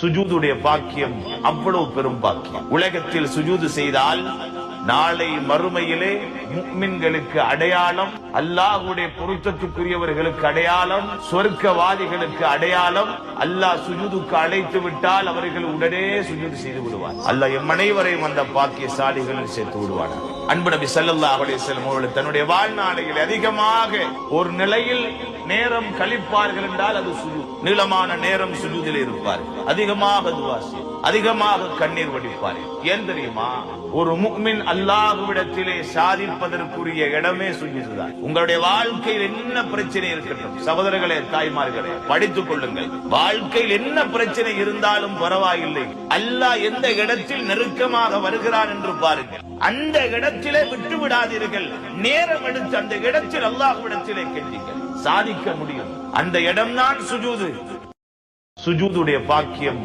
சுஜூதுடைய பாக்கியம் அவ்வளவு பெரும் பாக்கியம். உலகத்தில் சுஜூது செய்தால் நாளை மறுமையிலே முக்மின்களுக்கு அடையாளம் அல்லாஹுடைய பொருத்தத்துக்குரியவர்களுக்கு அடையாளம் சொர்க்கவாதிகளுக்கு அடையாளம். அல்லாஹ் சுஜூதுக்கு அழைத்து விட்டால் அவர்கள் உடனே சுஜூது செய்து விடுவார். அல்லாஹ் எம் அனைவரையும் அந்த பாக்கியசாலிகளில் சேர்த்து விடுவார் அன்பு நபி சல்லா அலைஹி அவர்கள் தன்னுடைய வாழ்நாளையில் அதிகமாக ஒரு நிலையில் நேரம் கழிப்பார்கள் என்றால் அது சுஜூத் நீளமான நேரம் சுஜூதில் இருப்பார். அதிகமாக துவாசி அதிகமாக கண்ணீர் வடிப்பார். ஏன் தெரியுமா? ஒரு முக்மின் அல்லாஹுவிடத்திலே சாதிப்பதற்குரிய இடமே சுஜூதுதான் உங்களுடைய வாழ்க்கையில் என்ன பிரச்சனை இருக்கட்டும் சகோதரர்களே தாய்மார்களே படித்துக் கொள்ளுங்கள். வாழ்க்கையில் என்ன பிரச்சனை இருந்தாலும் பரவாயில்லை. அல்லாஹ் எந்த இடத்தில் நெருக்கமாக வருகிறான் என்று பாருங்கள். அந்த இடத்திலே விட்டு விடாதீர்கள். நேரம் எடுத்து அந்த இடத்தில் அல்லாஹ்விடத்திலே கேட்டீர்கள். சாதிக்க முடியும். அந்த இடம்தான் சுஜூது. சுஜூதுடைய பாக்கியம்.